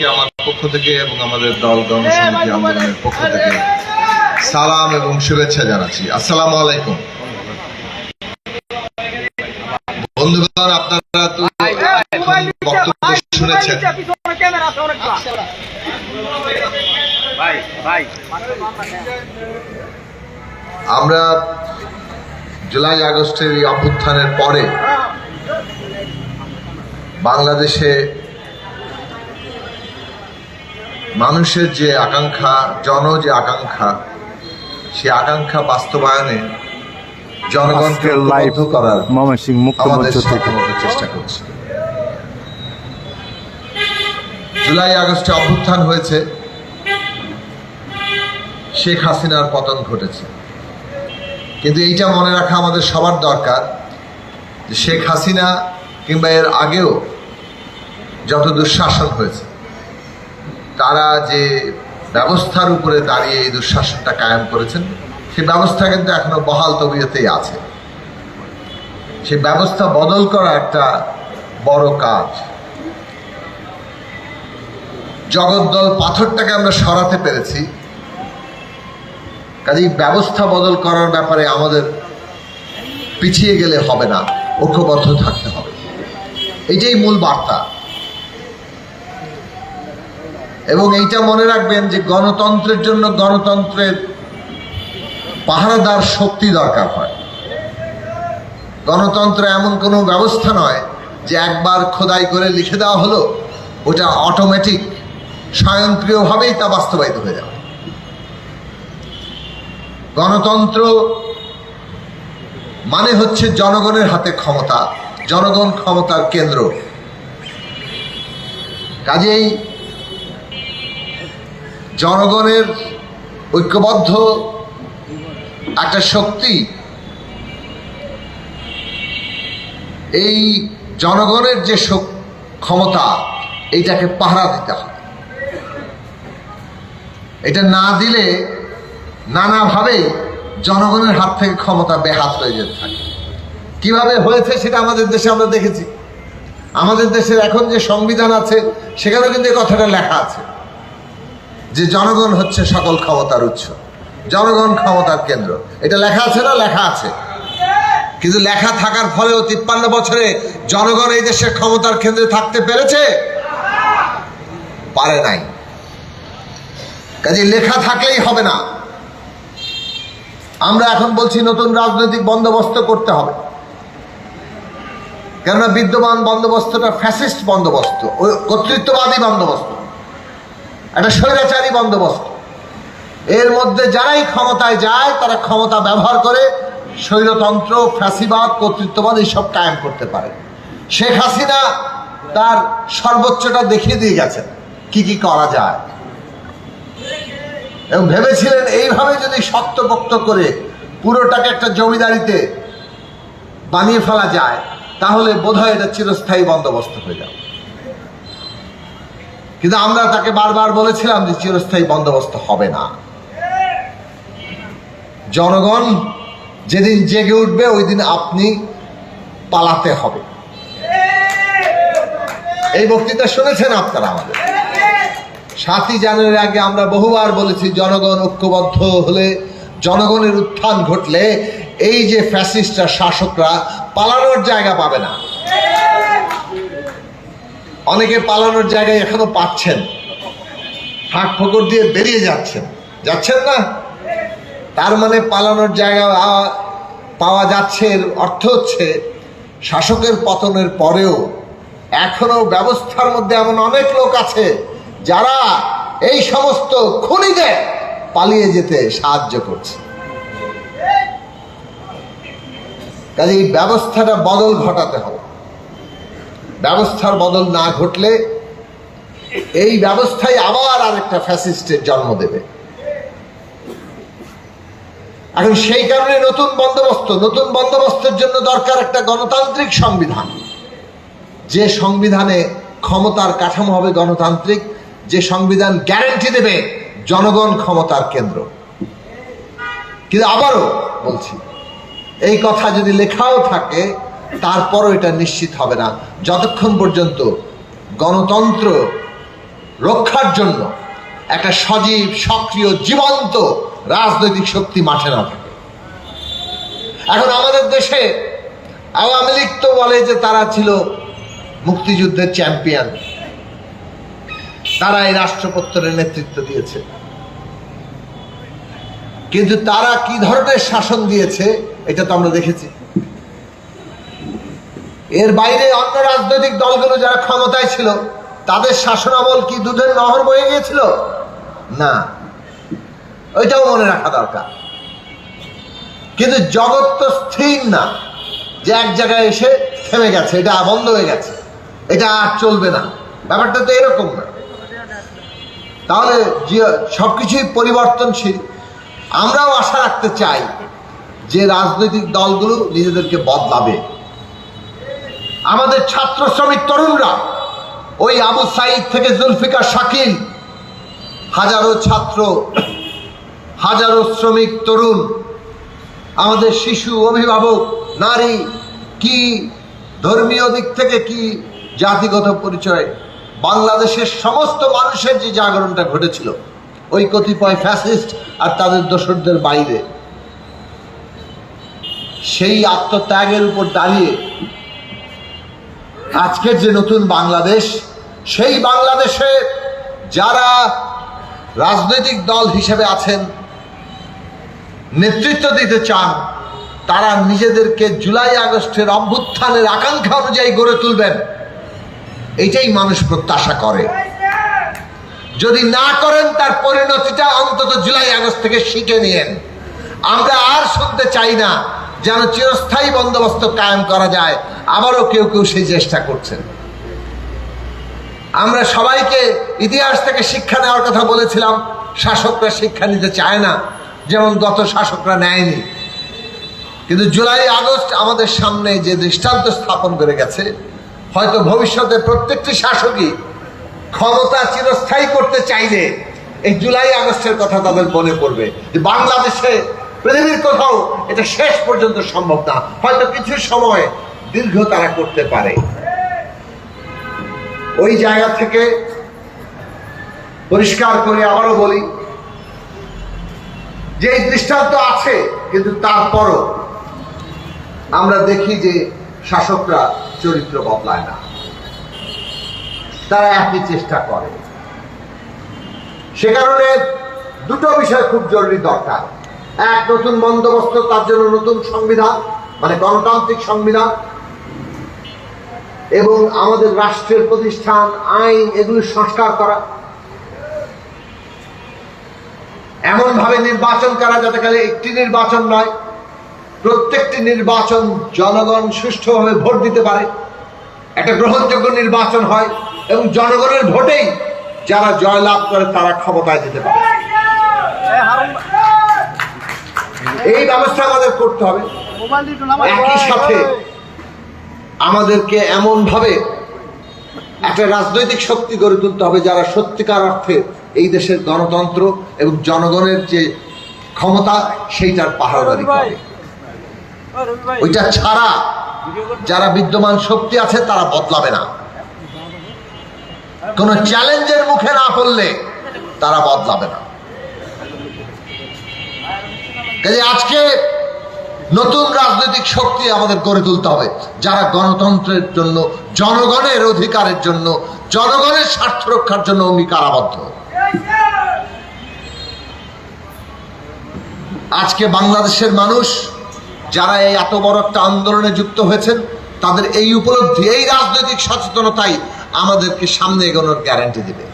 সবাইকে আমার পক্ষ থেকে এবং আমাদের দল গণসমিতি আন্দোলনের পক্ষ থেকে সালাম এবং শুভেচ্ছা জানাচ্ছি। আসসালামু আলাইকুম। বন্ধুগণ আপনারা তো বক্তব্য শুনেছেন। আমরা জুলাই আগস্টের এই অভ্যুত্থানের পরে বাংলাদেশে মানুষের যে আকাঙ্ক্ষা জন যে আকাঙ্ক্ষা সে আকাঙ্ক্ষা বাস্তবায়নে জনগণকে লাইভ করার ময়মনসিংহ মুক্ত মঞ্চ থেকে। চেষ্টা করছে। জুলাই আগস্টে অভ্যুত্থান হয়েছে। শেখ হাসিনার পতন ঘটেছে। কিন্তু এইটা মনে রাখা আমাদের সবার দরকার যে শেখ হাসিনা কিংবা এর আগেও যত দুঃশাসন হয়েছে তারা যে ব্যবস্থার উপরে দাঁড়িয়ে এই দুঃশাসনটা কায়েম করেছেন, সেই ব্যবস্থা কিন্তু এখনও বহাল তবিয়তেই আছে। সেই ব্যবস্থা বদল করা একটা বড় কাজ। জগদ্দল পাথরটাকে আমরা সরাতে পেরেছি। কাজেই ব্যবস্থা বদল করার ব্যাপারে আমাদের পিছিয়ে গেলে হবে না, ঐক্যবদ্ধ থাকতে হবে। এইটাই মূল বার্তা। এবং এইটা মনে রাখবেন যে গণতন্ত্রের জন্য গণতন্ত্রের পাহারাদার শক্তি দরকার হয়। গণতন্ত্র এমন কোনো ব্যবস্থা নয় যে একবার খোদাই করে লিখে দেওয়া হলো, ওটা অটোমেটিক স্বয়ংক্রিয়ভাবেই তা বাস্তবায়িত হয়ে যাবে। গণতন্ত্র মানে হচ্ছে জনগণের হাতে ক্ষমতা, জনগণ ক্ষমতার কেন্দ্র। কাজেই জনগণের ঐক্যবদ্ধ একটা শক্তি, এই জনগণের যে ক্ষমতা, এইটাকে পাহারা দিতে হবে। এটা না দিলে নানাভাবেই জনগণের হাত থেকে ক্ষমতা বেহাত হয়ে যেতে থাকে। কীভাবে হয়েছে সেটা আমাদের দেশে আমরা দেখেছি। আমাদের দেশের এখন যে সংবিধান আছে, সেখানেও কিন্তু এই কথাটা লেখা আছে। যে জনগণ হচ্ছে সকল ক্ষমতার উৎস। জনগণ ক্ষমতার কেন্দ্র। এটা লেখা আছে না? লেখা আছে। কিন্তু লেখা থাকার ফলেও তিপ্পান্ন বছরে জনগণ এই দেশের ক্ষমতার কেন্দ্রে থাকতে পেরেছে? পারে নাই। কাজে লেখা থাকলেই হবে না। আমরা এখন বলছি নতুন রাজনৈতিক বন্দোবস্ত করতে হবে। কেননা বিদ্যমান বন্দোবস্তটা ফ্যাসিস্ট বন্দোবস্ত ওই কর্তৃত্ববাদী বন্দোবস্ত। একটা স্বৈরাচারী বন্দোবস্ত। এর মধ্যে যারাই ক্ষমতায় যায়, তারা ক্ষমতা ব্যবহার করে স্বৈরতন্ত্র, ফ্যাসিবাদ, কর্তৃত্ববাদ এইসব কায়েম করতে পারে। শেখ হাসিনা তার সর্বোচ্চটা দেখিয়ে দিয়ে গেছেন, কি কি করা যায়। এবং ভেবেছিলেন এইভাবে যদি শক্তপোক্ত করে পুরোটাকে একটা জমিদারিতে বানিয়ে ফেলা যায়, তাহলে বোধহয় এটা চিরস্থায়ী বন্দোবস্ত হয়ে যাবে। কিন্তু আমরা তাকে বারবার বলেছিলাম যে চিরস্থায়ী বন্দোবস্ত হবে না। জনগণ যেদিন জেগে উঠবে, ওই দিন আপনি পালাতে হবে। এই বক্তৃতা শুনেছেন আপনারা আমাদের। সাতই জানুয়ারির আগে আমরা বহুবার বলেছি, জনগণ ঐক্যবদ্ধ হলে জনগণের উত্থান ঘটলে এই যে ফ্যাসিস্টরা, শাসকরা পালানোর জায়গা পাবে না। অনেকে পালানোর জায়গায় এখনও পাচ্ছেন। ফাঁক ফোকর দিয়ে বেরিয়ে যাচ্ছেন। যাচ্ছেন না? তার মানে পালানোর জায়গা পাওয়া যাচ্ছে এর অর্থ হচ্ছে শাসকের পতনের পরেও এখনও ব্যবস্থার মধ্যে এমন অনেক লোক আছে যারা এই সমস্ত খুনিদের পালিয়ে যেতে সাহায্য করছে। কাজে এই ব্যবস্থাটা বদল ঘটাতে হবে। ব্যবস্থার বদল না ঘটলে এই ব্যবস্থাই আবার আরেকটা ফ্যাসিস্টের জন্ম দেবে। এখন সেই কারণে নতুন বন্দোবস্ত, নতুন বন্দোবস্তের জন্য দরকার একটা গণতান্ত্রিক সংবিধান। যে সংবিধানে ক্ষমতার কাঠামো হবে গণতান্ত্রিক, যে সংবিধান গ্যারান্টি দেবে জনগণ ক্ষমতার কেন্দ্র। কিন্তু আবারও বলছি, এই কথা যদি লেখাও থাকে তারপরও এটা নিশ্চিত হবে না। যতক্ষণ পর্যন্ত গণতন্ত্র রক্ষার জন্য একটা সজীব, সক্রিয়, জীবন্ত রাজনৈতিক শক্তি মাঠে না থাকে। এখন আমাদের দেশে আওয়ামী লীগ তো বলে যে তারা ছিল মুক্তিযুদ্ধের চ্যাম্পিয়ন। তারা এই রাষ্ট্রপত্রের নেতৃত্ব দিয়েছে। কিন্তু তারা কি ধরনের শাসন দিয়েছে, এটা তো আমরা দেখেছি। এর বাইরে অন্য রাজনৈতিক দলগুলো যারা ক্ষমতায় ছিল, তাদের শাসনামল কি দুধের নহর বয়ে গিয়েছিল? না। ওইটাও মনে রাখা দরকার। কিন্তু জগৎ তো স্থির না, যে এক জায়গায় এসে থেমে গেছে, এটা বন্ধ হয়ে গেছে, এটা আর চলবে না। ব্যাপারটা তো এরকম না। তাহলে যে- সবকিছুই পরিবর্তনশীল। আমরাও আশা রাখতে চাই যে রাজনৈতিক দলগুলো নিজেদেরকে বদলাবে। আমাদের ছাত্র শ্রমিক তরুণরা, ওই আবু সাইদ থেকে জুলফিকার শাকিল, হাজারো ছাত্র, হাজারো শ্রমিক তরুণ, আমাদের শিশু অভিভাবক, নারী, কি ধর্মীয় দিক থেকে কি জাতিগত পরিচয়, বাংলাদেশের সমস্ত মানুষের যে জাগরণটা ঘটেছিল, ওই কতিপয় ফ্যাসিস্ট আর তাদের দোসরদের বাইরে, সেই আত্মত্যাগের উপর দাঁড়িয়ে আজকের যে নতুন বাংলাদেশ, সেই বাংলাদেশে যারা রাজনৈতিক দল হিসেবে আছেন, নেতৃত্ব দিতে চান, তারা নিজেদেরকে জুলাই আগস্টের অভ্যুত্থানের আকাঙ্ক্ষা অনুযায়ী গড়ে তুলবেন। এটাই মানুষ প্রত্যাশা করে। যদি না করেন, তার পরিণতিটা অন্তত জুলাই আগস্ট থেকে শিখে নিয়েন। আমরা আর শুনতে চাই না। যেন চিরস্থায়ী বন্দোবস্ত কায়েম করা যায়, আবারও কেউ কেউ সেই চেষ্টা করছেন। আমরা সবাইকে ইতিহাস থেকে শিক্ষা নেওয়ার কথা বলেছিলাম, শাসকরা শিক্ষা নিতে চায় না, যেমন গত শাসকরা নেয়নি। কিন্তু জুলাই, আগস্ট আমাদের সামনে যে দৃষ্টান্ত স্থাপন করে গেছে, হয়তো ভবিষ্যতে প্রত্যেকটি শাসকই ক্ষমতা চিরস্থায়ী করতে চাইলে এই জুলাই, আগস্টের কথা তাদের মনে পড়বে। বাংলাদেশে পৃথিবীর কোথাও এটা শেষ পর্যন্ত সম্ভব না। হয়তো কিছু সময় দীর্ঘ তারা করতে পারে। ওই জায়গা থেকে পরিষ্কার করে আবারও বলি, যে দৃষ্টান্ত আছে, কিন্তু তারপরও আমরা দেখি যে শাসকরা চরিত্র বদলায় না। তারা একই চেষ্টা করে। সে কারণে দুটো বিষয় খুব জরুরি দরকার। এক নতুন বন্দোবস্ত, তার জন্য নতুন সংবিধান মানে গণতান্ত্রিক সংবিধান, এবং আমাদের রাষ্ট্রের প্রতিষ্ঠান, আইন, এগুলি সংস্কার করা। এমন ভাবে নির্বাচন করা যাতে গেলে একটি নির্বাচন নয়, প্রত্যেকটি নির্বাচন জনগণ সুষ্ঠুভাবে ভোট দিতে পারে। একটা গ্রহণযোগ্য নির্বাচন হয়, এবং জনগণের ভোটেই যারা জয়লাভ করে তারা ক্ষমতায় যেতে পারে। এই ব্যবস্থা আমাদের করতে হবে। একই সাথে আমাদেরকে এমন ভাবে একটা রাজনৈতিক শক্তি গড়ে তুলতে হবে যারা সত্যিকার অর্থে এই দেশের গণতন্ত্র এবং জনগণের যে ক্ষমতা সেইটার পাহাড়দারি করে। ওইটা ছাড়া যারা বিদ্যমান শক্তি আছে তারা বদলাবে না। কোন চ্যালেঞ্জের মুখে না পড়লে তারা বদলাবে না। কাজে আজকে নতুন রাজনৈতিক শক্তি আমাদের গড়ে তুলতে হবে, যারা গণতন্ত্রের জন্য, জনগণের অধিকারের জন্য, জনগণের স্বার্থ রক্ষার জন্য অঙ্গীকারাবদ্ধ। আজকে বাংলাদেশের মানুষ, যারা এই এত বড় একটা আন্দোলনে যুক্ত হয়েছেন, তাদের এই উপলব্ধি, এই রাজনৈতিক সচেতনতাই আমাদেরকে সামনে এগোনোর গ্যারান্টি দেবে।